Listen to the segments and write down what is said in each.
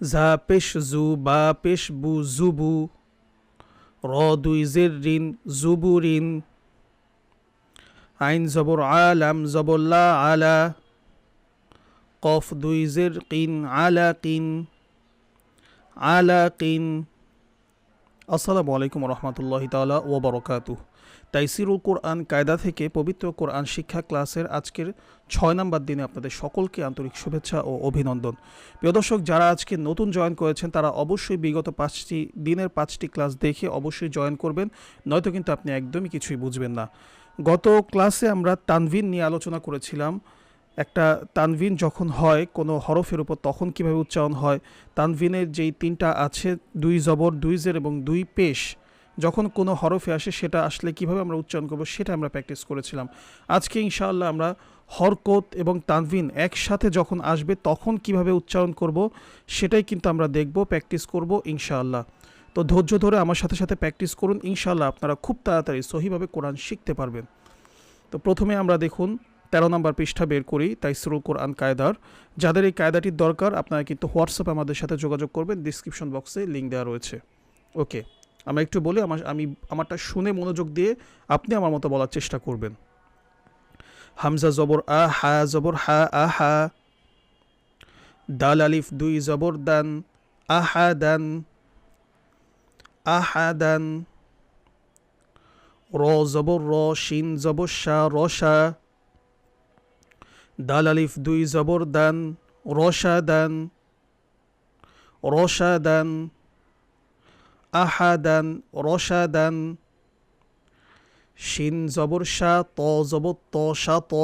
ঝা পেশ জু বা পেশ বু জুবু র দুই জের রিন জুবু রিন আইন জবর আলাম জবল্লা আলা কফ দুই জের কিন আলা কিন আলা কিন আসসালামু আলাইকুম রহমতুল্লাহ তালা ও বরকাতু তাইসিরুল কোরআন কায়দা থেকে পবিত্র কোরআন শিক্ষা ক্লাসের আজকের ছয় নম্বর দিনে আপনাদের সকলকে আন্তরিক শুভেচ্ছা ও অভিনন্দন। প্রিয় দর্শক, যারা আজকে নতুন জয়েন করেছেন, তারা অবশ্যই বিগত পাঁচটি দিনের পাঁচটি ক্লাস দেখে অবশ্যই জয়েন করবেন, নয়তো কিন্তু আপনি একদমই কিছুই বুঝবেন না। গত ক্লাসে আমরা তানভিন নিয়ে আলোচনা করেছিলাম। একটা তানভিন যখন হয়, কোনো হরফের উপর তখন কীভাবে উচ্চারণ হয়, তানভিনের যেই তিনটা আছে, দুই জবর, দুই জের এবং দুই পেশ যখন কোনো হরফে আসে সেটা আসলে কীভাবে আমরা উচ্চারণ করব সেটা আমরা প্র্যাকটিস করেছিলাম। আজকে ইনশাআল্লাহ আমরা হরকত এবং তানভিন একসাথে যখন আসবে তখন কীভাবে উচ্চারণ করব সেটাই কিন্তু আমরা দেখব প্র্যাকটিস করব ইনশাআল্লাহ। তো ধৈর্য ধরে আমার সাথে সাথে প্র্যাকটিস করুন, ইনশাআল্লাহ আপনারা খুব তাড়াতাড়ি সহিভাবে কোরআন শিখতে পারবেন। তো প্রথমে আমরা দেখুন, তেরো নম্বর পৃষ্ঠা বের করি তাই তাইসরুল কোরআন কায়দার। যাদের এই কায়দাটির দরকার আপনারা কিন্তু হোয়াটসঅ্যাপে আমাদের সাথে যোগাযোগ করবেন ডিসক্রিপশন বক্সে লিঙ্ক দেওয়া রয়েছে। ওকে আমরা একটু বলি, আমার আমি আমারটা শুনে মনোযোগ দিয়ে আপনি আমার মতো বলার চেষ্টা করবেন। হামজা জবর আ, হা জবর, হা, আ, হা। দাল, আলিফ, দুই জবর, দান। আহা দান। আহা দান। র জবর, র, শিন জবর শাহ রসা দাল, আলিফ, দুই জবর, দান। রসা দান। রসা দান। আহাদান, রসাদান। শিন জবর শা ত জবর ত শা ত।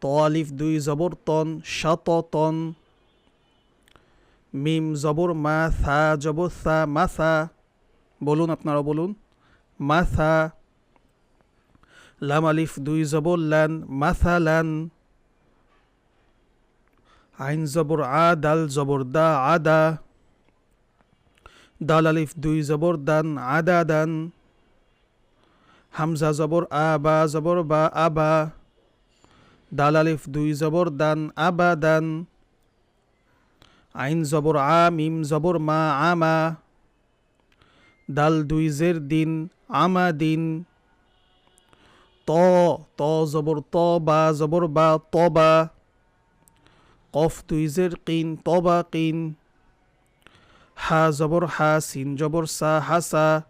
ত আলিফ দুই জবর তন শত তন। মিম জবর মা থা জবর সা মাথা বলুন আপনারা, বলুন। মাথা লাম আলিফ দুই জবর লান মাথা লান। আইন জবর আ, দাল জবর দা আদা দাল আলিফ, দুই জবর দান, আদা দান। হামজা জবর আ বা জবর বা আবা। দাল আলিফ, দুই জবর দান, আবা দান। আইন জবর, আ, মিম জবর, মা, আমা। দাল, দুই জের দিন, আমা দিন। ত ত জবর, ত বা জবর বা তবা কফ, দুই জের কিন তবা কিন। হা জবর হা, সিন জবর সা হাসা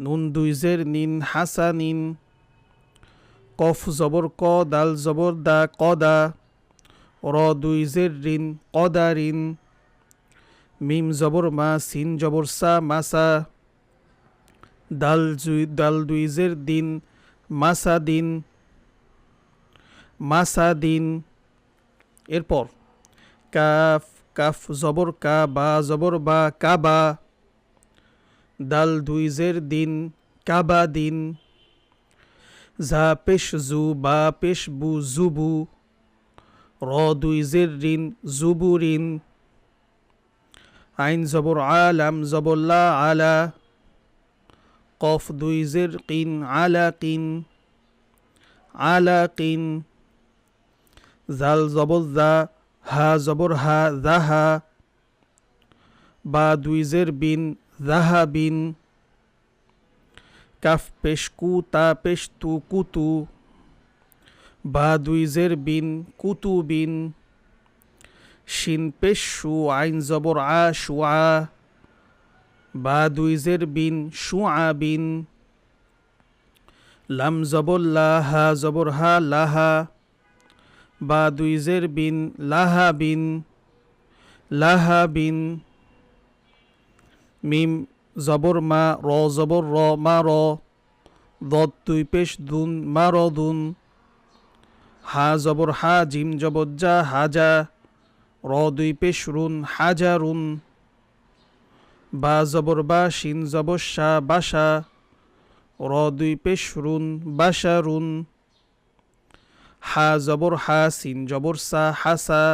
নুন দুই জের নিন হাসা নিন। কফ জবর ক, দাল জবর দা কদা র দুই জের রিন কদা ঋণ। মিম জবর মা, সিন জবর সা মাসা দাল জুই দাল দুই জের দিন মাসা দিন। মাসা দিন। এরপর, কাফ কাফ জবর কা বা জবর বা কাবা দাল দুই জের দিন কাবা দিন। ঝা পেশ জু, বা পেশ বু জুবু র দুই জের রিন জুবু রিন আইন জবর আলাম জবল্লা আলা। কফ দুই জের কিন, আলা কিন। আলা কিন। জাল জবর জা হা জবর হা জাহা বা দুইজের বিন জাহা বিন। কাফ পেশ কু, তা পেশ তু, কুতু। বা দুইজের বিন কুতু বিন। শিন পেশ শু আইন জবর আ শুয়া বা দুইজের বিন শুয়া বিন। লাম জবর লা, হা জবর হা লাহা বা দুইজের বিন লাহা বিন লাহা বিন মিম জবর মা, র জবর র, মা র দত দুই পেশ দুন, মা র দুন, হা জবর হা, জিম জবর যা হাজা র দুই পেশ রুন হাজা রুন, বা জবর বা, শিন জবর শাহ বাসা র দুই পেশ রুন বাসা রুন হা জবর হা সিন জবর সা হাসা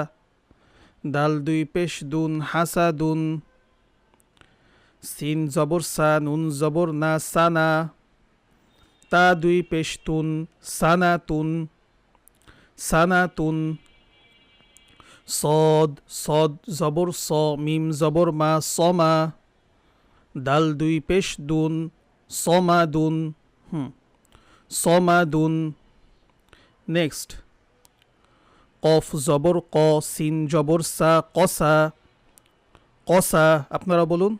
দাল দুই পেশ দুন হাসা দুন, সিন জবর সা নুন জবর না সানা তা দুই পেশ তুন সানা তুন সানা তুন, সদ সদ জবর স মিম জবর মা সমা দাল দুই পেশ দুন সমা দুন, হুম সমা দুন নেক্সট কফ জবর, ক সিন জবর সা কসা কসা আপনারা বলুন।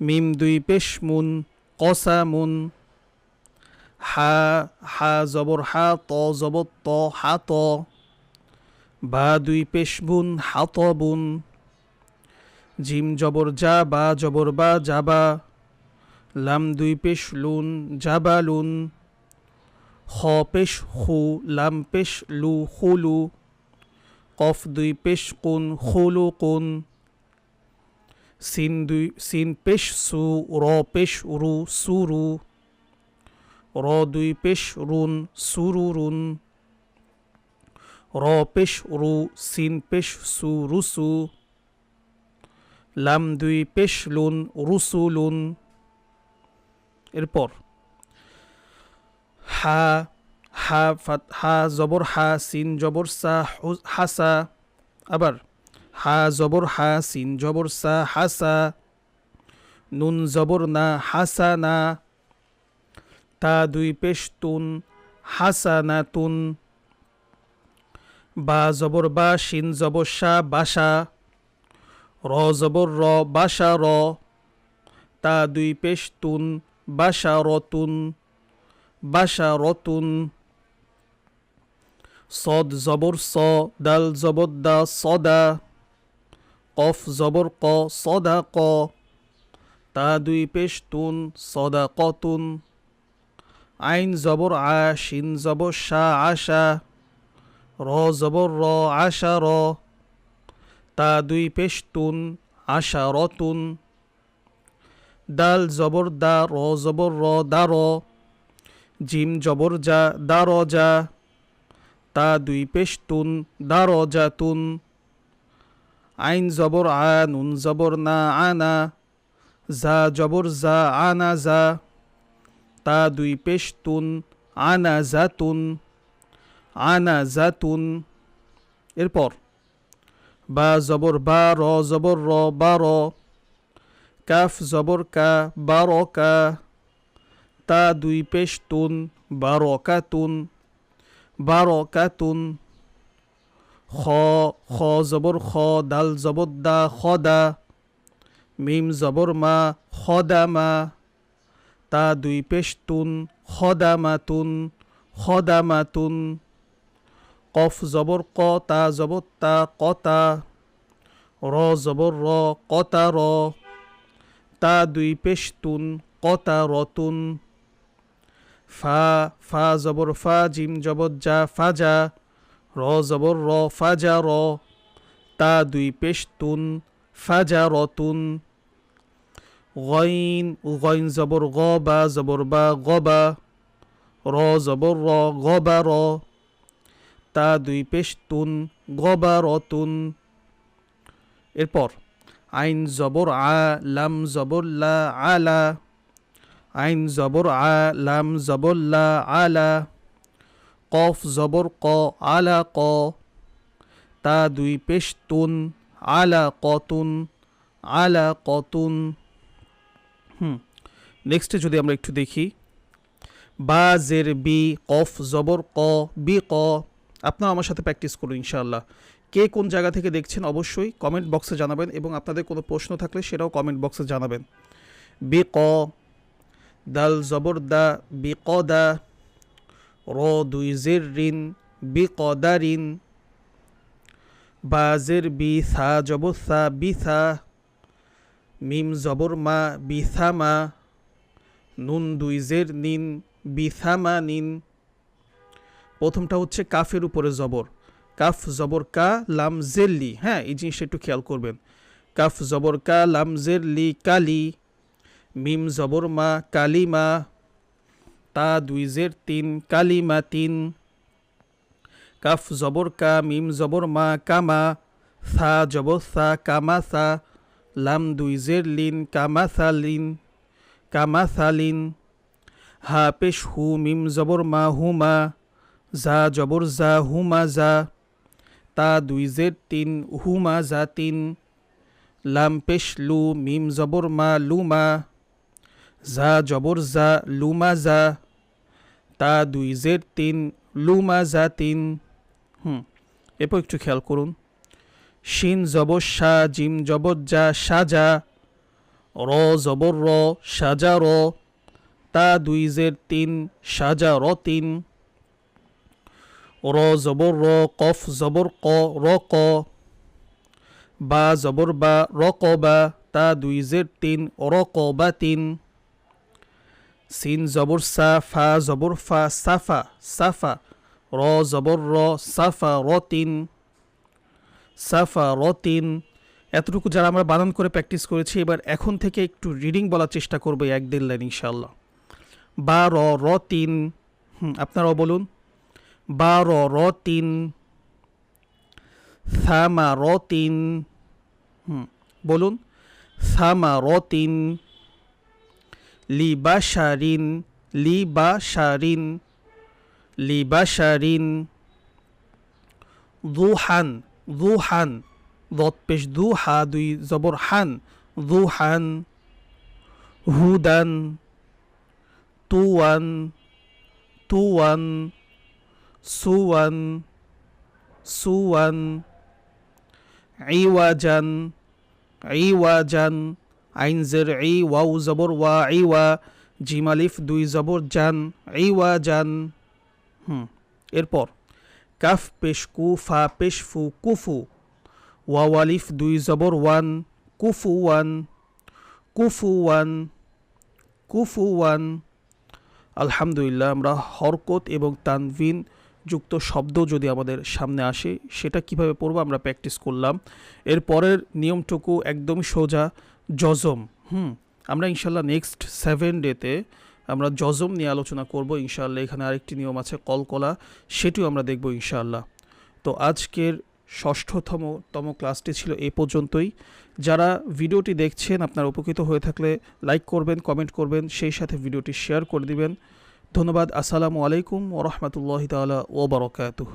মিম দুই, পেশ, মুন কসা মুন। হা হা জবর, হা, ত জবর, ত, হা, ত। বা দুই, পেশ বুন হাত বুন জিম জবর, যা, বা জবর, বা যাবা লাম দুই, পেশ, লুন জাবা লুন। খ পেশ খু লাম পেশ লু খুলু কফ দুই পেশ কুন খুলু কুন সিন দুই সিন পেশ সু র পেশ রু সুরু র দুই পেশ রুন সুরু রুন র পেশ রু সিন পেশ সু রুসু লাম দুই পেশ লুন রুসু লুন এরপর হা হা, ফাত, হা, জবর, হা, সিন, জবর, সা হাসা আবার, হা, জবর, হা, সিন, জবর, সা হাসা নুন, জবর, না হাসা না। তা, দুই, পেশ, তুন হাসা না, তুন। বা, জবর, বা, শিন, জবর, সা বাসা র, জবর, র বাসা র। তা, দুই, পেশ, তুন বাসা রতুন বাসা রতুন সদ জবর স দাল জবর দা সদা কফ জবর ক সদা ক তা দুই পেশ তুন সদা কতুন আইন জবর আ শিন জবর শা আশা র জবর র আশা র তা দুই পেশ তুন আশা রতুন দাল জবর দা র জবর র দা র জিম জবর যা দা র যা তা দুই পেশ তুন দা র যা তুন আইন জবর আ নুন জবর না আনা, যা জবর যা আনা যা, তা দুই পেশ তুন আনা জাতুন আনা জাতুন এরপর, বা জবর বা র, জবর র বা র, কাফ জবর কা বারো কা। তা দুই পেশ তুন বারো কাতুন বারো কাতুন খ খ জবর খ, দাল জবর দা খদা মিম জবর মা খদা মা। তা দুই পেশ তুন খদা মাতুন খদা মাতুন কফ জবর ক, তা জবর তা কতা র জবর র কতা র। তা দুই পেশ তুন কতা রতুন ফা ফা জবর ফা, জিম জবর যা ফাজা র জবর র ফাজা র। তা দুই পেশ তুন ফাজা রতুন গইন গইন জবর গ বা, জবর বা গবা র জবর র গবা র। তা দুই পেশ তুন গবা রতুন এরপর, আইন জবর আ, লাম জবর লা আলা আইন জবর আ, লাম জবর লা, আলা, কফ জবর ক, আলা ক, তা দুই পেশ আলা কতুন আলা কতুন হুম নেক্সটে যদি আমরা একটু দেখি, বা জের বি, কফ জবর ক, বি ক, আপনারা আমার সাথে প্র্যাকটিস করুন ইনশাআল্লাহ। কে কোন জায়গা থেকে দেখছেন অবশ্যই কমেন্ট বক্সে জানাবেন এবং আপনাদের কোনো প্রশ্ন থাকলে সেটাও কমেন্ট বক্সে জানাবেন। বি ক দাল জবর দা বি র দুই জের ঋণ বি ক দা বা থা জবর থা বি থা মিম জবর মা বিথামা নুন দুই জের নিন বিথামা নিন। প্রথমটা হচ্ছে কাফের উপরে জবর। কাফ জবর কা লাম জেরলি হ্যাঁ এই জিনিসটা একটু খেয়াল করবেন। কাফ জবর কা লাম জেরলি কালি মিম জবর মা, কালিমা, তা দুই জের তিন, কালিমা তিন। কাফ জবর কা, মিম জবর মা, কামা, থা জবর সা কামা সা লাম দুই জের লিন, কামা সা লিন, কামা সা লিন। হা পেশ হু, মিম জবর মা হুমা জা জবর জা হুমা জা তা দুই জের তিন হুমা জা তিন। লাম পেশ লু, মিম জবর মা লুমা জা জবর জা, লুমা জা, তা দুই জের তিন, লুমা জা তিন। হুম, এরপর একটু খেয়াল করুন। শিন জবর শাহ জিম জবর যা সাজা র জবর র সাজা র, তা দুই জের তিন সাজা র তিন। র জবর র, কফ জবর ক, র ক। বা জবর বা, র ক বা, তা দুই জের তিন, র ক বা তিন। সিন জবর সা ফা জবর ফা সাফা সাফা র জবর র সাফা র তিন সাফা র তিন এতটুকু যারা আমরা বানান করে প্র্যাকটিস করেছি এবার এখন থেকে একটু রিডিং বলার চেষ্টা করব এক দেড় লাইন ইনশাল্লাহ বা র র তিন হুম, আপনারাও বলুন। বা র র তিন সামা র তিন হুম, বলুন। সামা র তিন লি বা শারিন লি বা শারিন লি বা দুহান দুহান দত পেশ দু হা দুই জবর হান, দুহান, হুদান, তুয়ান তুয়ান, সুয়ান সুয়ান, ইওয়াজান ইওয়াজান আইন জের ই, ওয়াউ জবর ওয়া ইওয়া জিম আলিফ, দুই জবর, জান ইওয়াজান হুম, এরপর, কাফ, পেশ, কু, ফা, পেশ, ফু কুফু ওয়াও আলিফ, দুই জবর, ওয়ান কুফু ওয়ান। কুফু ওয়ান কুফু ওয়ান। আলহামদুলিল্লাহ, আমরা হরকত এবং তানভিন যুক্ত শব্দ যদি আমাদের সামনে আসে, সেটা কীভাবে পড়ব আমরা প্র্যাকটিস করলাম। এর পরের নিয়মটুকু একদমই সোজা। জজম, হুম, আমরা ইনশাল্লাহ নেক্সট সেভেন ডেতে আমরা জজম নিয়ে আলোচনা করব ইনশাআল্লাহ এখানে আরেকটি নিয়ম আছে, কলকলা, সেটিও আমরা দেখব ইনশাআল্লাহ তো আজকের ষষ্ঠতম, তম ক্লাসটি ছিল এ পর্যন্তই। যারা ভিডিওটি দেখছেন, আপনার উপকৃত হয়ে থাকলে লাইক করবেন কমেন্ট করবেন, সেই সাথে ভিডিওটি শেয়ার করে দিবেন। ধন্যবাদ, আসসালামু আলাইকুম ওরহমতুল্লাহ তালা ও বরকাতুহ।